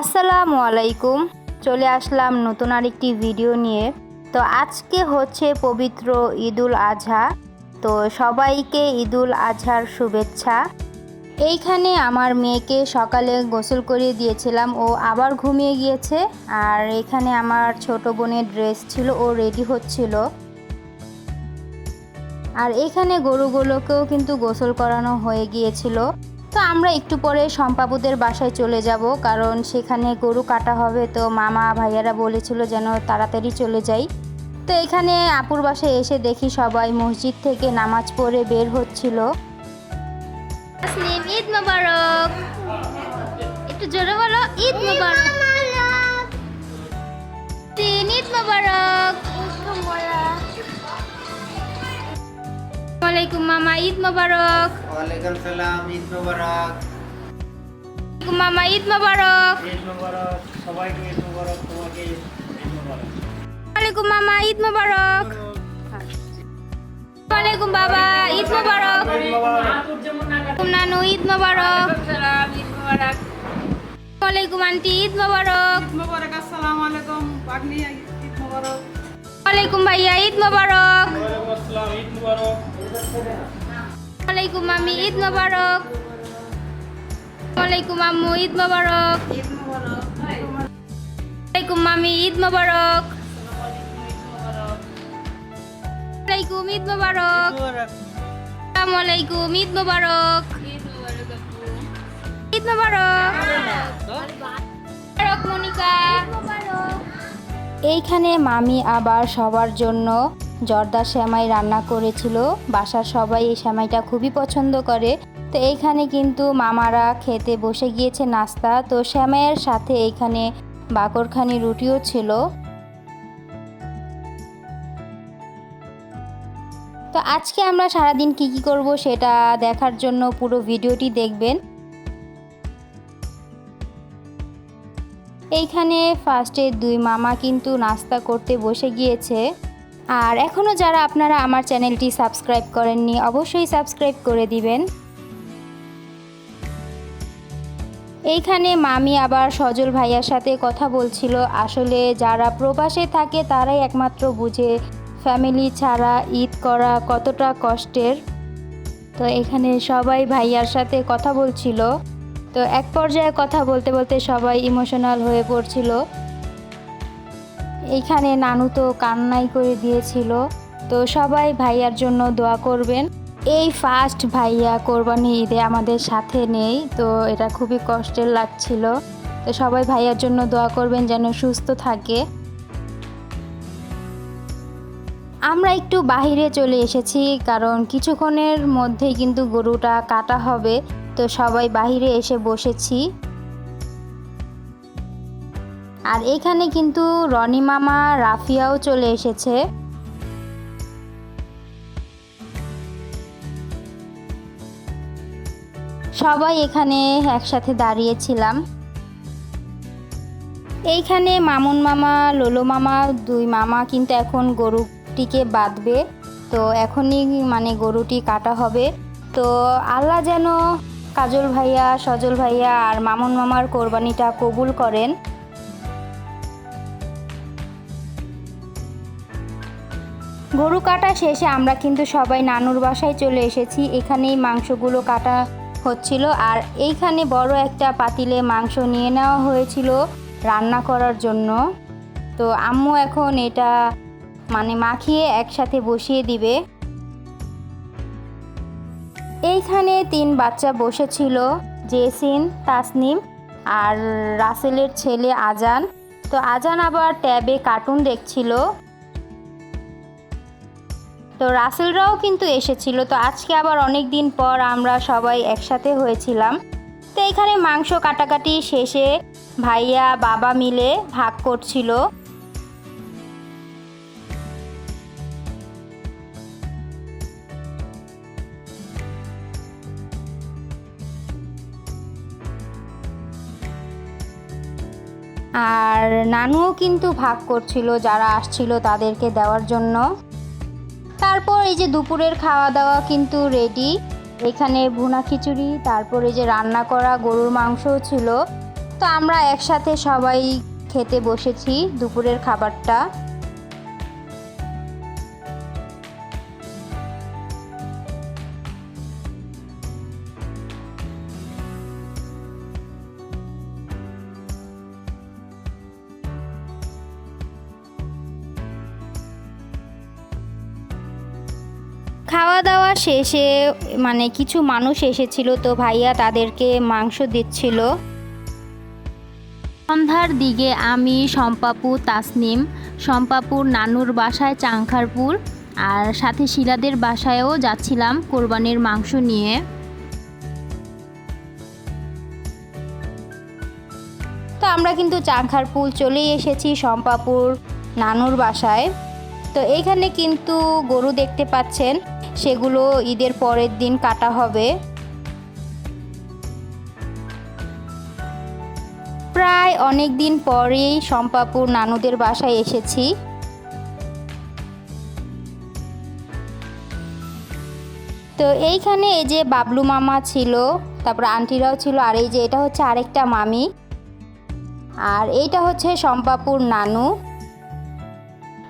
আসসালামু আলাইকুম। চলে আসলাম নতুন আরেকটি ভিডিও নিয়ে। তো আজকে হচ্ছে পবিত্র ঈদুল আজহা। তো সবাইকে ঈদুল আজহার শুভেচ্ছা। এইখানে আমার মেয়েকে সকালে গোসল করিয়ে দিয়েছিলাম। ও আবার ঘুমিয়ে গিয়েছে। আর এখানে আমার ছোট বোনের ড্রেস ছিল, ও রেডি হচ্ছিল। আর এখানে গরুগুলোকেও কিন্তু গোসল করানো হয়ে গিয়েছিল। তো আমরা একটু পরে শম্পাবুদের বাসায় চলে যাব কারণ সেখানে গরু কাটা হবে। তো মামা ভাইয়ারা বলেছিল যেন তাড়াতাড়ি চলে যাই। তো এখানে আপুর বাসায় এসে দেখি সবাই মসজিদ থেকে নামাজ পড়ে বের হচ্ছিল। ঈদ মোবারক। একটু জোরে বলো ঈদ মোবারক। ঈদ মোবারক। ওয়ালাইকুম মামা ঈদ মোবারক ওয়ালাইকুম সালাম ঈদ মোবারক মামা ঈদ মোবারক ঈদ মোবারক সবাইকে ঈদ মোবারক তোমাকে ঈদ মোবারক ওয়ালাইকুম মামা ঈদ মোবারক ওয়ালাইকুম বাবা ঈদ মোবারক ওয়ালাইকুম নানু ঈদ মোবারক ওয়ালাইকুম আন্টি ঈদ মোবারক মোবারক আসসালামু আলাইকুম পাগনি ঈদ মোবারক ওয়ালাইকুম ভাইয়া ঈদ মোবারক ওয়ালাইকুম মামি ঈদ মোবারক। ওয়ালাইকুম আম্মু, ঈদ মোবারক। মামি আলাইকুম মনিকা। এইখানে মামি আবার সবার জন্য জর্দা সেমাই রান্না করেছিল। বাসার সবাই এই সেমাইটা খুবই পছন্দ করে। তো এইখানে কিন্তু মামারা খেতে বসে গিয়েছে নাস্তা। তো সেমাইয়ের সাথে এইখানে বাকরখানি রুটিও ছিল। তো আজকে আমরা সারাদিন কি কি করব সেটা দেখার জন্য পুরো ভিডিওটি দেখবেন। এইখানে ফার্স্টে দুই মামা কিন্তু নাস্তা করতে বসে গিয়েছে। আর এখনও যারা আপনারা আমার চ্যানেলটি সাবস্ক্রাইব করেননি, অবশ্যই সাবস্ক্রাইব করে দিবেন। এইখানে মামি আবার সজল ভাইয়ার সাথে কথা বলছিল। আসলে যারা প্রবাসে থাকে, তারাই একমাত্র বুঝে ফ্যামিলি ছাড়া ঈদ করা কতটা কষ্টের। তো এখানে সবাই ভাইয়ার সাথে কথা বলছিল। তো এক পর্যায়ে কথা বলতে বলতে সবাই ইমোশনাল হয়ে পড়ছিল। এইখানে নানু তো কান্নাই করে দিয়েছিল। তো সবাই ভাইয়ার জন্য দোয়া করবেন। এই ফার্স্ট ভাইয়া কোরবানি ঈদে আমাদের সাথে নেই, তো এটা খুবই কষ্টের লাগছিল। তো সবাই ভাইয়ার জন্য দোয়া করবেন যেন সুস্থ থাকে। আমরা একটু বাহিরে চলে এসেছি, কারণ কিছুক্ষণের মধ্যেই কিন্তু গরুটা কাটা হবে। তো সবাই বাহিরে এসে বসেছি। আর এখানে কিন্তু রনি মামা, রাফিয়াও চলে এসেছে। সবাই এখানে একসাথে দাঁড়িয়েছিলাম। এইখানে মামুন মামা, লোলো মামা, দুই মামা কিন্তু এখন গরুটিকে বাঁধবে। তো এখনই মানে গরুটি কাটা হবে। তো আল্লাহ যেন কাজল ভাইয়া, সজল ভাইয়া আর মামুন মামার কোরবানিটা কবুল করেন। গরু কাটা শেষে আমরা কিন্তু সবাই নানুর বাসায় চলে এসেছি। এখানেই মাংসগুলো কাটা হচ্ছিল আর এইখানে বড় একটা পাতিলে মাংস নিয়ে নেওয়া হয়েছিল রান্না করার জন্য। তো আম্মু এখন এটা মানে মাখিয়ে একসাথে বসিয়ে দিবে। এইখানে তিন বাচ্চা বসেছিল, জেসিন, তাসনিম আর রাসেলের ছেলে আজান। তো আজান আবার ট্যাবে কার্টুন দেখছিল। তো রাসেলরাও কিন্তু এসেছিল। তো আজকে আবার অনেক দিন পর আমরা সবাই একসাথে হয়েছিলাম। তো এখানে মাংস কাটাকাটি শেষে ভাইয়া, বাবা মিলে ভাগ করছিল। আর নানুও কিন্তু ভাগ করছিল, যারা আসছিল তাদেরকে দেওয়ার জন্য। তারপর এই যে দুপুরের খাওয়া দাওয়া কিন্তু রেডি এখানে ভুনা খিচুড়ি, তারপর এই যে রান্না করা গরুর মাংসও ছিল। তো আমরা একসাথে সবাই খেতে বসেছি দুপুরের খাবারটা। খাওয়া দাওয়া শেষে মানে কিছু মানুষ এসেছিল তো ভাইয়া তাদেরকে মাংস দিচ্ছিল। সন্ধ্যার দিকে আমি সম্পাপু তাসনিম সম্পাপুর নানুর বাসায় চাংখারপুর আর সাথে শিলাদের বাসায়ও যাচ্ছিলাম কোরবানির মাংস নিয়ে। তো আমরা কিন্তু চাংখারপুল চলেই এসেছি সম্পাপুর নানুর বাসায়। তো এইখানে কিন্তু গরু দেখতে পাচ্ছেন। সেগুলো ঈদের পরের দিন কাটা হবে। প্রায় অনেক দিন পরেই সম্পাপুর নানুদের বাসায় এসেছি। তো এইখানে এই যে বাবলু মামা ছিল, তারপর আন্টিরাও ছিল, আর এই যে এটা হচ্ছে আরেকটা মামি। আর এইটা হচ্ছে শম্পাপুর নানু।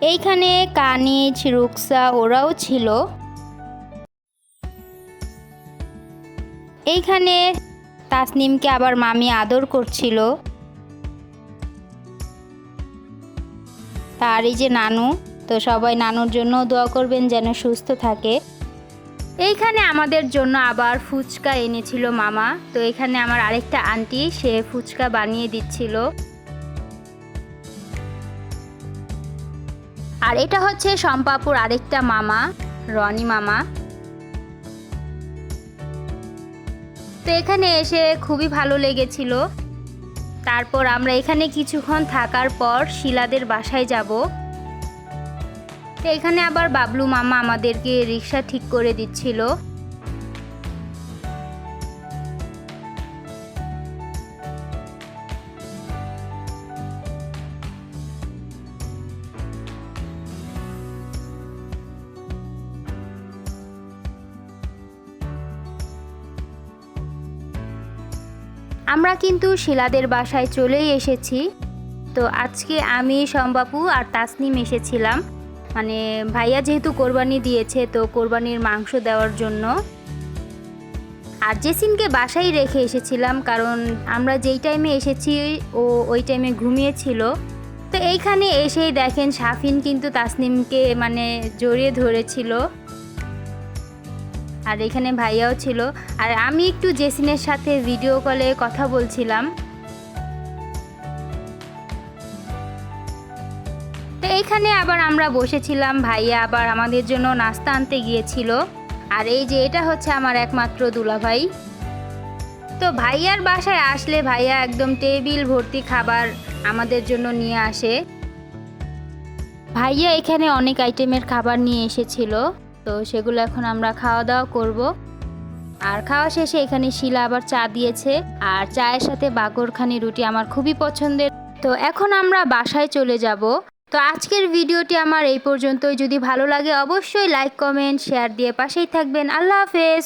এইখানে কানিজ, রুকসা ওরাও ছিল। এইখানে তাসনিমকে আবার মামি আদর করছিল। তার এই যে নানু, তো সবাই নানুর জন্য দোয়া করবেন যেন সুস্থ থাকে। এইখানে আমাদের জন্য আবার ফুচকা এনেছিল মামা। তো এখানে আমার আরেকটা আন্টি, সে ফুচকা বানিয়ে দিচ্ছিল। আর এটা হচ্ছে সম্পাপুর আরেকটা মামা, রনি মামা। তো এখানে এসে খুবই ভালো লেগেছিল। তারপর আমরা এখানে কিছুক্ষণ থাকার পর শিলাদের বাসায় যাব। তো এখানে আবার বাবলু মামা আমাদেরকে রিক্সা ঠিক করে দিচ্ছিল। আমরা কিন্তু শিলাদের বাসায় চলেই এসেছি। তো আজকে আমি, সম্বাপু আর তাসনিম এসেছিলাম। মানে ভাইয়া যেহেতু কোরবানি দিয়েছে, তো কোরবানির মাংস দেওয়ার জন্য। আর জেসিনকে বাসায় রেখে এসেছিলাম, কারণ আমরা যেই টাইমে এসেছি, ও ওই টাইমে ঘুমিয়েছিল। তো এইখানে এসেই দেখেন, শাফিন কিন্তু তাসনিমকে মানে জড়িয়ে ধরেছিল। আর এখানে ভাইয়াও ছিল। আর আমি একটু জেসিনের সাথে ভিডিও কলে কথা বলছিলাম। তো এইখানে আবার আমরা বসেছিলাম, ভাইয়া আবার আমাদের জন্য নাস্তা আনতে গিয়েছিল। আর এই যে এটা হচ্ছে আমার একমাত্র দুলাভাই। তো ভাইয়ার বাসায় আসলে ভাইয়া একদম টেবিল ভর্তি খাবার আমাদের জন্য নিয়ে আসে। ভাইয়া এখানে অনেক আইটেমের খাবার নিয়ে এসেছিল। তো সেগুলো এখন আমরা খাওয়া দাওয়া করব। আর খাওয়া শেষে এখানে শিলা আবার চা দিয়েছে। আর চায়ের সাথে বাগরখানি রুটি আমার খুবই পছন্দের। তো এখন আমরা বাসায় চলে যাব। তো আজকের ভিডিওটি আমার এই পর্যন্তই। যদি ভালো লাগে অবশ্যই লাইক কমেন্ট শেয়ার দিয়ে পাশেই থাকবেন। আল্লাহ হাফেজ।